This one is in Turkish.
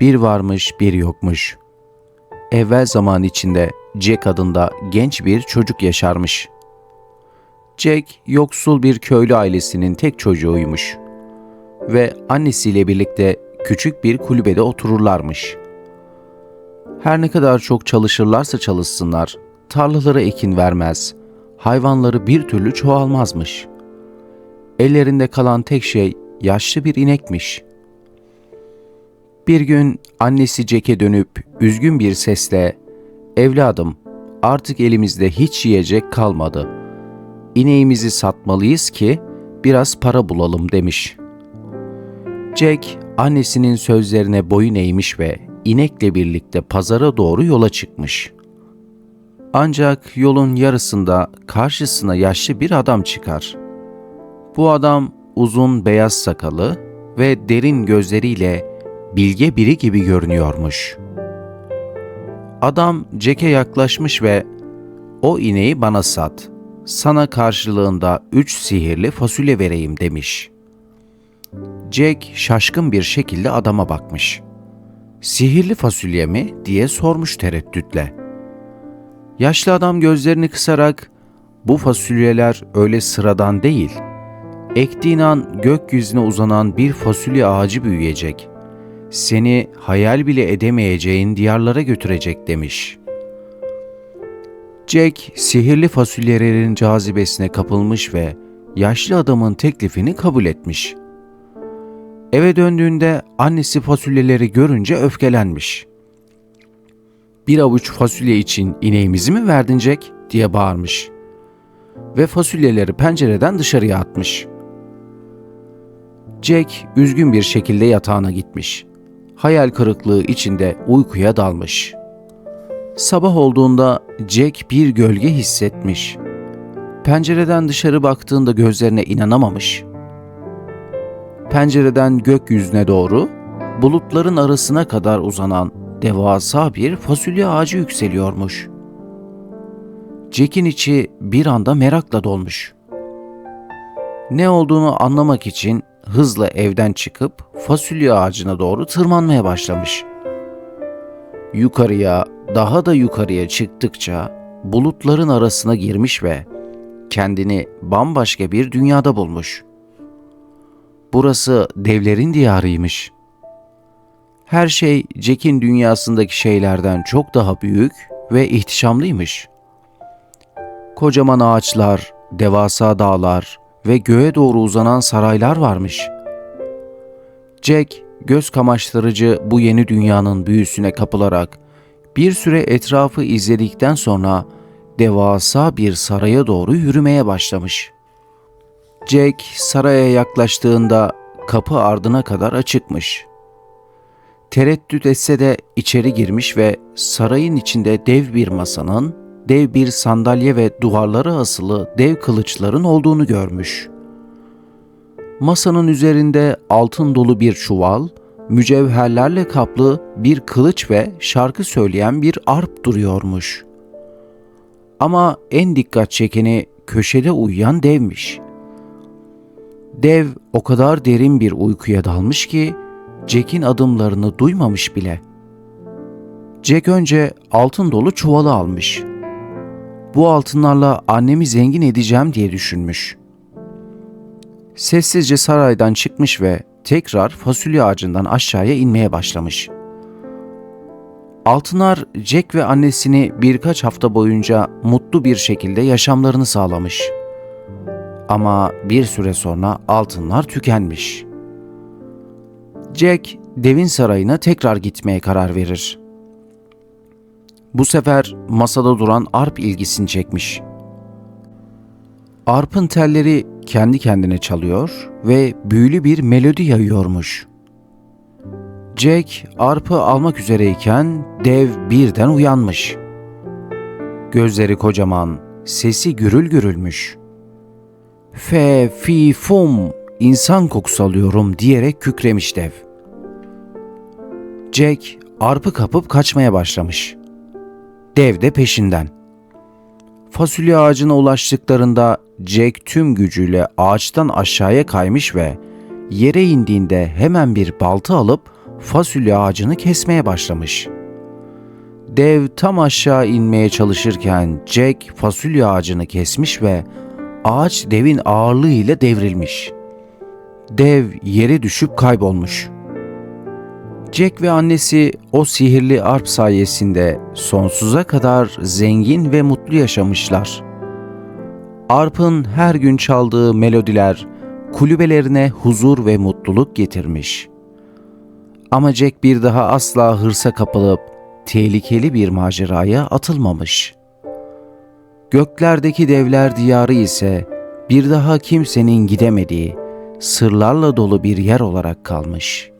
Bir varmış bir yokmuş. Evvel zaman içinde Jack adında genç bir çocuk yaşarmış. Jack yoksul bir köylü ailesinin tek çocuğuymuş. Ve annesiyle birlikte küçük bir kulübede otururlarmış. Her ne kadar çok çalışırlarsa çalışsınlar, tarlalara ekin vermez, hayvanları bir türlü çoğalmazmış. Ellerinde kalan tek şey yaşlı bir inekmiş. Bir gün annesi Jack'e dönüp üzgün bir sesle "Evladım, artık elimizde hiç yiyecek kalmadı. İneğimizi satmalıyız ki biraz para bulalım." demiş. Jack annesinin sözlerine boyun eğmiş ve inekle birlikte pazara doğru yola çıkmış. Ancak yolun yarısında karşısına yaşlı bir adam çıkar. Bu adam uzun beyaz sakalı ve derin gözleriyle bilge biri gibi görünüyormuş. Adam Jack'e yaklaşmış ve "O ineği bana sat. Sana karşılığında üç sihirli fasulye vereyim." demiş. Jack şaşkın bir şekilde adama bakmış. "Sihirli fasulye mi?" diye sormuş tereddütle. Yaşlı adam gözlerini kısarak "Bu fasulyeler öyle sıradan değil. Ektiğin an gökyüzüne uzanan bir fasulye ağacı büyüyecek. Seni hayal bile edemeyeceğin diyarlara götürecek." demiş. Jack sihirli fasulyelerin cazibesine kapılmış ve yaşlı adamın teklifini kabul etmiş. Eve döndüğünde annesi fasulyeleri görünce öfkelenmiş. Bir avuç fasulye için ineğimizi mi verdin Jack diye bağırmış. Ve fasulyeleri pencereden dışarıya atmış. Jack üzgün bir şekilde yatağına gitmiş. Hayal kırıklığı içinde uykuya dalmış. Sabah olduğunda Jack bir gölge hissetmiş. Pencereden dışarı baktığında gözlerine inanamamış. Pencereden gökyüzüne doğru bulutların arasına kadar uzanan devasa bir fasulye ağacı yükseliyormuş. Jack'in içi bir anda merakla dolmuş. Ne olduğunu anlamak için hızla evden çıkıp fasulye ağacına doğru tırmanmaya başlamış. Yukarıya, daha da yukarıya çıktıkça bulutların arasına girmiş ve kendini bambaşka bir dünyada bulmuş. Burası devlerin diyarıymış. Her şey Jack'in dünyasındaki şeylerden çok daha büyük ve ihtişamlıymış. Kocaman ağaçlar, devasa dağlar ve göğe doğru uzanan saraylar varmış. Jack, göz kamaştırıcı bu yeni dünyanın büyüsüne kapılarak bir süre etrafı izledikten sonra devasa bir saraya doğru yürümeye başlamış. Jack saraya yaklaştığında kapı ardına kadar açıkmış. Tereddüt etse de içeri girmiş ve sarayın içinde dev bir masanın, dev bir sandalye ve duvarlara asılı dev kılıçların olduğunu görmüş. Masanın üzerinde altın dolu bir çuval, mücevherlerle kaplı bir kılıç ve şarkı söyleyen bir arp duruyormuş. Ama en dikkat çekeni köşede uyuyan devmiş. Dev o kadar derin bir uykuya dalmış ki Jack'in adımlarını duymamış bile. Jack önce altın dolu çuvalı almış. Bu altınlarla annemi zengin edeceğim diye düşünmüş. Sessizce saraydan çıkmış ve tekrar fasulye ağacından aşağıya inmeye başlamış. Altınlar Jack ve annesini birkaç hafta boyunca mutlu bir şekilde yaşamlarını sağlamış. Ama bir süre sonra altınlar tükenmiş. Jack devin sarayına tekrar gitmeye karar verir. Bu sefer masada duran arp ilgisini çekmiş. Arp'ın telleri kendi kendine çalıyor ve büyülü bir melodi yayıyormuş. Jack arpı almak üzereyken dev birden uyanmış. Gözleri kocaman, sesi gürül gürülmüş. Fe, fi, fum, insan kokusu alıyorum diyerek kükremiş dev. Jack arpı kapıp kaçmaya başlamış. Dev de peşinden. Fasulye ağacına ulaştıklarında Jack tüm gücüyle ağaçtan aşağıya kaymış ve yere indiğinde hemen bir balta alıp fasulye ağacını kesmeye başlamış. Dev tam aşağı inmeye çalışırken Jack fasulye ağacını kesmiş ve ağaç devin ağırlığıyla devrilmiş. Dev yere düşüp kaybolmuş. Jack ve annesi o sihirli arp sayesinde sonsuza kadar zengin ve mutlu yaşamışlar. Arp'ın her gün çaldığı melodiler kulübelerine huzur ve mutluluk getirmiş. Ama Jack bir daha asla hırsa kapılıp tehlikeli bir maceraya atılmamış. Göklerdeki devler diyarı ise bir daha kimsenin gidemediği, sırlarla dolu bir yer olarak kalmış.''